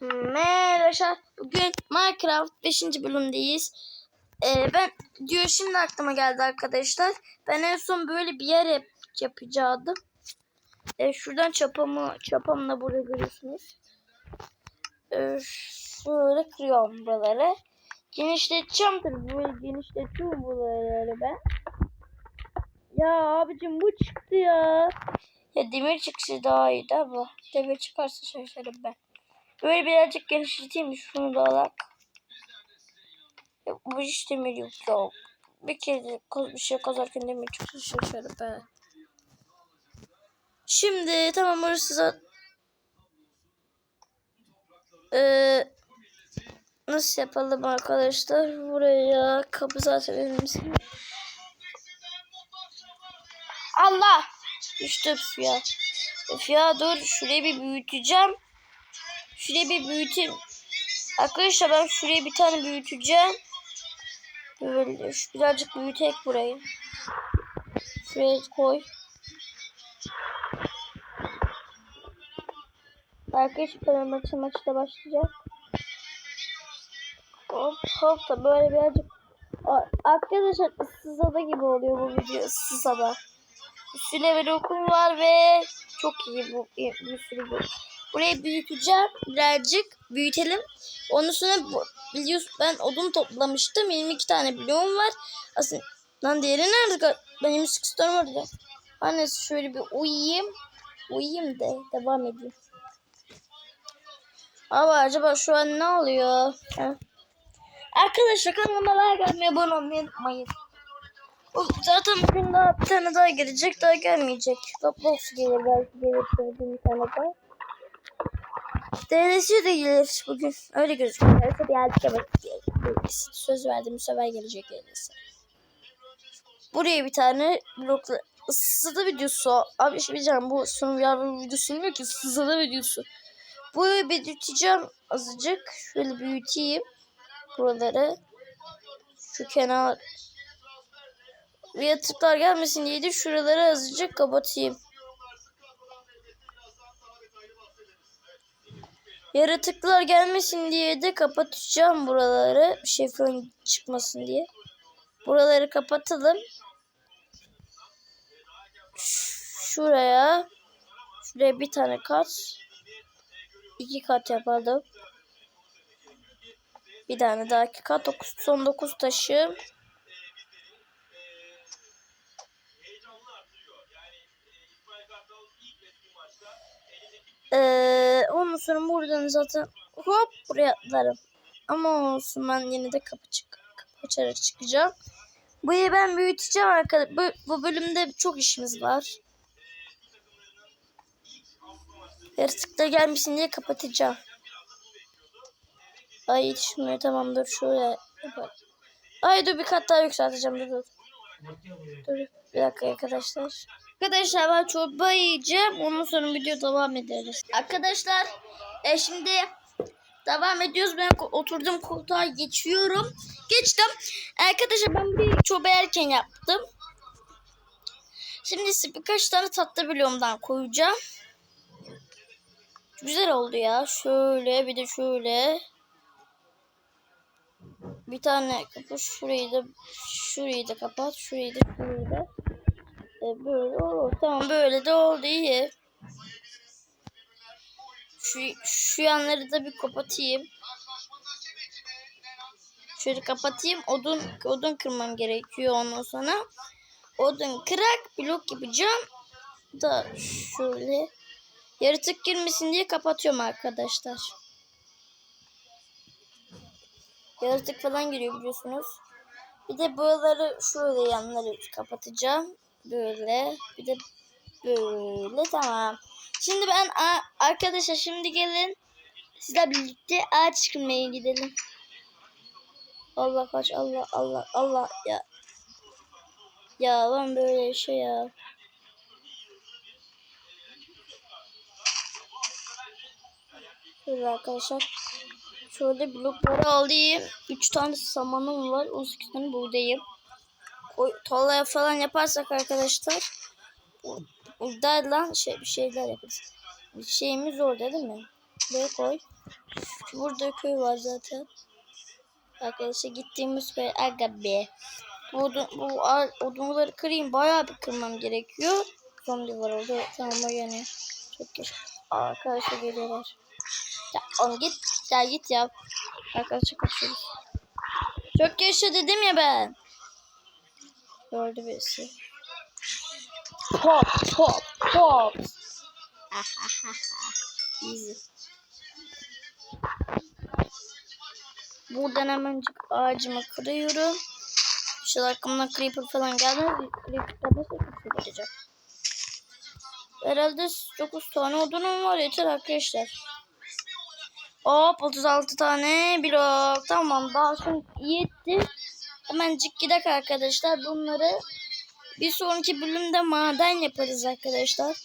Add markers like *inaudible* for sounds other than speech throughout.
Merhaba. Bugün Minecraft 5. bölümdeyiz. Ee, ben diyor şimdi aklıma geldi arkadaşlar. Ben en son böyle bir yer yap yapacaktım. Ee, şuradan çapamı çapamla buraya görüyorsunuz. Ee, şöyle kırıyorum buraları. Genişleteceğim tabii. Böyle genişletiyorum buraları ben. Ya abicim bu çıktı ya. Ya demir çıksa daha iyiydi ama demir çıkarsa şaşırırım ben. Böyle birazcık genişleteyim şunu da alak. Bu hiç demir yok ya. Bir kere bir şey kazarken demir çıksa şaşırırım ben. Şimdi tamam orası zaten... Ee, nasıl yapalım arkadaşlar? Buraya kapı zaten elimizde. Allah! Düştüm ya. Öf ya dur şurayı bir büyüteceğim. Şurayı bir büyüteyim. Arkadaşlar ben şurayı bir tane büyüteceğim. Böyle şu birazcık büyütek burayı. Şuraya koy. Arkadaşlar maçı maçta başlayacak. Hop hop da böyle birazcık Arkadaşlar ıssızada gibi oluyor bu video ıssızada. Üstüne bir okul var ve çok iyi bu bir sürü bu. Burayı büyüteceğim birazcık büyütelim. Onun bu, biliyorsun ben odun toplamıştım. 22 tane bloğum var. Aslında lan diğeri nerede? Benim sıkıştırım orada. Annesi şöyle bir uyuyayım. Uyuyayım de devam edeyim. Ama acaba şu an ne oluyor? Ha? Arkadaşlar kanalıma like atmayı abone olmayı unutmayın. Zaten bugün daha bir tane daha gelecek daha gelmeyecek. Roblox gelir belki gelir bir tane daha. DLC de gelir bugün. Öyle gözüküyor. Öyle geldik evet. Söz verdim bu sefer gelecek DLC. Buraya bir tane blokla ıssıda videosu. Abi şey diyeceğim bu son yardım videosu olmuyor ki ıssıda videosu. Burayı büyüteceğim azıcık. Şöyle büyüteyim. Buraları. Şu kenar yaratıklar gelmesin diye de şuraları azıcık kapatayım. Yaratıklar gelmesin diye de kapatacağım buraları. Falan çıkmasın diye. Buraları kapatalım. Şuraya. Şuraya bir tane kat. iki kat yapalım. Bir tane daha iki kat. Dokuz, son dokuz taşı. Ee, ondan sonra buradan zaten hop buraya atlarım. Ama olsun ben yine de kapı çık kapı açarak çıkacağım. Burayı ben büyüteceğim arkadaşlar. Bu, bu bölümde çok işimiz var. Yaratıklar gelmesin diye kapatacağım. Ay yetişmiyor tamam dur şöyle yapalım. Ay dur bir kat daha yükselteceğim dur dur. Dur bir dakika arkadaşlar. Arkadaşlar ben çorba yiyeceğim. Ondan sonra video devam ederiz. Arkadaşlar e, şimdi devam ediyoruz. Ben oturduğum koltuğa geçiyorum. Geçtim. Arkadaşlar ben bir çorba erken yaptım. Şimdi size birkaç tane tatlı bloğumdan koyacağım. Güzel oldu ya. Şöyle bir de şöyle. Bir tane kapat. Şurayı da şurayı da kapat. Şurayı da şurayı da. E, böyle olur. Tamam böyle de oldu iyi. Şu, şu yanları da bir kapatayım. Şöyle kapatayım. Odun odun kırmam gerekiyor ondan sonra. Odun kırak blok yapacağım. Da şöyle. Yaratık girmesin diye kapatıyorum arkadaşlar. Yaratık falan giriyor biliyorsunuz. Bir de buraları şöyle yanları kapatacağım. Böyle. Bir de böyle tamam. Şimdi ben arkadaşlar şimdi gelin sizle birlikte ağaç çıkmaya gidelim. Allah kaç Allah Allah Allah ya. Ya ben böyle şey ya. Şöyle arkadaşlar. Şöyle blokları alayım. 3 tane samanım var. 18 tane buğdayım. Tolaya falan yaparsak arkadaşlar. Burada lan şey, bir şeyler yaparız. Bir şeyimiz orada değil mi? Buraya koy. Burada köy var zaten. Arkadaşlar gittiğimiz köy aga be. Bu, odun, bu ar- odunları kırayım. Bayağı bir kırmam gerekiyor. Zombi var orada. Tamam o yani. Çok geç. Arkadaşlar geliyorlar. Ya oğlum git. Ya git ya. Arkadaşlar kaçıyoruz. Çok yaşa dedim ya ben. Gördü birisi. Hop hop hop. Easy. *laughs* Buradan hemencik ağacımı kırıyorum. Şu arkamdan creeper falan gelmez. Creeper gelmezse çok olacak. Herhalde 9 tane odunum var yeter arkadaşlar. Hop 36 tane blok. Tamam daha şimdi yetti. Hemencik gidek arkadaşlar. Bunları bir sonraki bölümde maden yaparız arkadaşlar.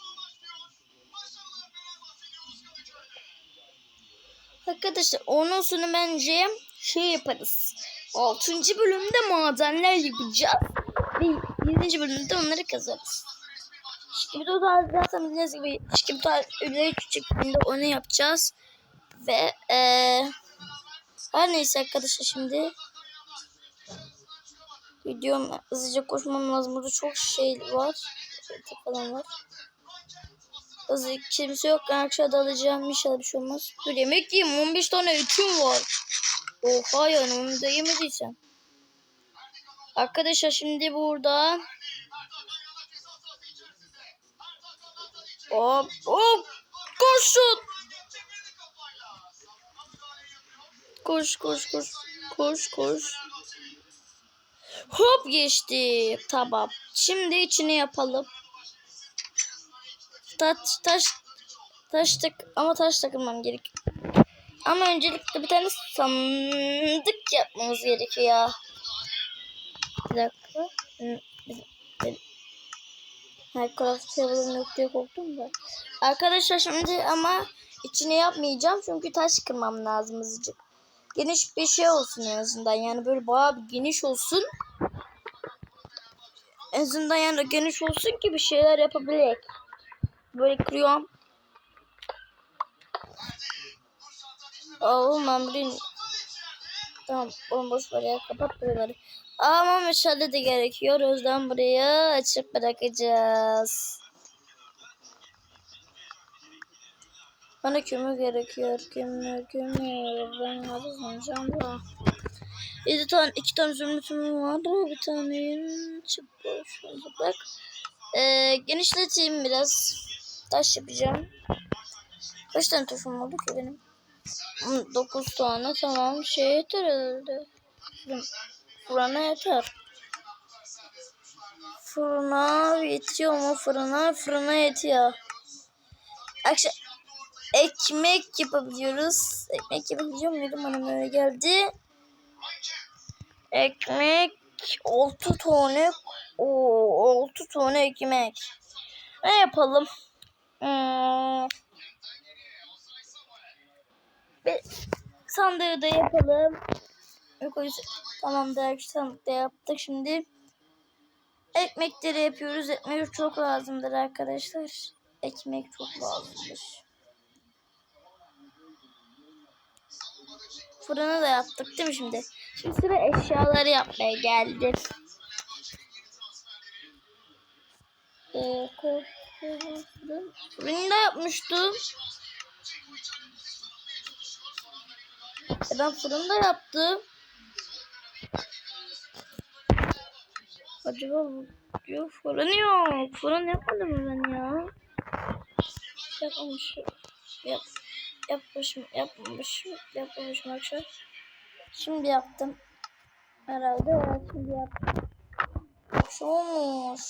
Arkadaşlar onun sonu bence şey yaparız. 6. bölümde madenler yapacağız. Ve 7. bölümde onları kazarız. Bu tarz zaten bildiğiniz gibi tarz öyle küçüklüğünde onu yapacağız. Ve eee her neyse arkadaşlar şimdi Gidiyorum hızlıca koşmam lazım. Burada çok şey var. Şey falan var. Hızlı kimse yok. Ben aşağıda alacağım. İnşallah bir şey olmaz. Dur yemek yiyeyim. 15 tane etim var. Oha yani onu da yemediysem. Arkadaşlar şimdi burada Hop hop koşun. Koş koş koş. Koş koş. Hop geçti. Tamam. Şimdi içini yapalım. Taş taş taş tak ama taş takılmam gerek. Ama öncelikle bir tane sandık yapmamız gerekiyor ya. Bir dakika. Bir- Minecraft table'ım yok diye korktum da. Arkadaşlar şimdi ama içine yapmayacağım çünkü taş kırmam lazım azıcık. Geniş bir şey olsun en azından yani böyle bayağı bir geniş olsun. En azından yani geniş olsun ki bir şeyler yapabilek. Böyle kırıyorum. Oğlum ben burayı... Tamam oğlum boş ya kapat buraları. Ama meşale de gerekiyor. O yüzden burayı açık bırakacağız. Bana kömür gerekiyor. Kömür, kömür. Ben hazırlanacağım da. 7 tane, 2 tane zümrütüm var. Bir tane çıkıyor. Şöyle bak. Ee, genişleteyim biraz. Taş yapacağım. Kaç tane taşım oldu ki benim? 9 tane tamam. Şey yeter herhalde. Fırın- Fırına yeter. Fırına yetiyor mu fırına? Fırına yetiyor. Akşam ekmek yapabiliyoruz. Ekmek yapabiliyor muydum? Bana böyle geldi. Ekmek 6 tane o 6 tane ekmek. Ne yapalım? Hmm. Bir sandığı da yapalım. Yok Tamam da sandık da yaptık şimdi. Ekmekleri yapıyoruz. Ekmek çok lazımdır arkadaşlar. Ekmek çok lazımdır. Fırını da yaptık değil mi şimdi? Şimdi sıra eşyaları yapmaya geldi. Ee, fırın. Fırını da yapmıştım. E ben fırında yaptım. Acaba yok fırın yok. Fırın yapmadım mı ben ya? Yapmamışım. Yap, yapmışım, yapmamışım, yapmamışım akşam. Şimdi yaptım. Herhalde evet, şimdi yaptım. Şu olmuş.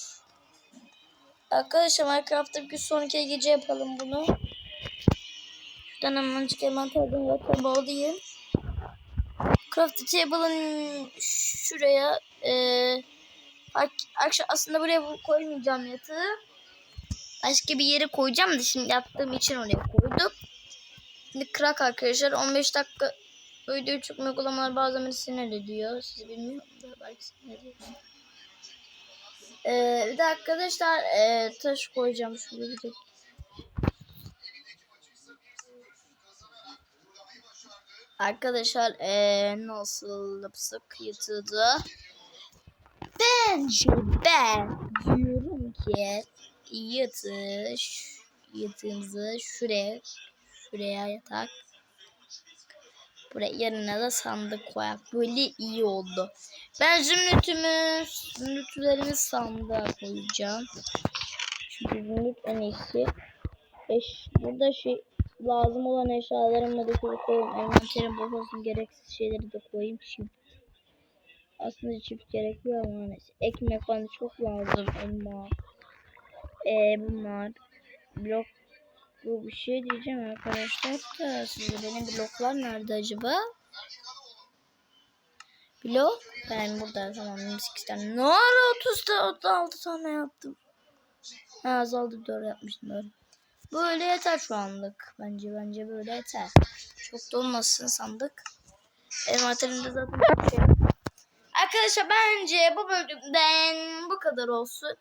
Arkadaşlar Minecraft'ta bir sonraki gece yapalım bunu. Şuradan hemen çıkayım tadım ve tabağı alayım. Craft table'ın şuraya eee akşam aslında buraya bu- koymayacağım yatağı. Başka bir yere koyacağım da şimdi yaptığım için oraya koydum. Şimdi krak arkadaşlar 15 dakika video çıkma uygulamalar bazen beni sinir ediyor. Sizi bilmiyorum da belki sinir ediyor. Ee, bir de arkadaşlar e, taş koyacağım şuraya bir. Arkadaşlar eee nasıl sık yatıldı? Bence ben diyorum ki yatış yatığımızı şuraya şuraya yatak. Buraya yerine de sandık koyak. Böyle iyi oldu. Ben zümrütümü, zümrütlerimi sandığa koyacağım. Çünkü zümrüt en iyisi. Eş, burada şey lazım olan eşyalarımı da koyayım. Envanterim boş olsun. Gereksiz şeyleri de koyayım. Çift. Aslında çift gerekiyor ama neyse. Ekmek bana çok lazım. Elma. Ee, bunlar. Blok. Bu bir şey diyeceğim arkadaşlar da size benim bloklar nerede acaba? Blok. Ben burada tamam 28 tane. Ne ara 30 da 36 tane yaptım. Ha azaldı 4 yapmıştım doğru. Böyle yeter şu anlık. Bence bence böyle yeter. Çok da olmasın sandık. Envanterimde zaten çok şey. Arkadaşlar bence bu bölümden bu kadar olsun.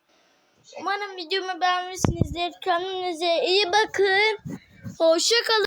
Umarım videomu beğenmişsinizdir. Kendinize iyi bakın. Hoşça kalın.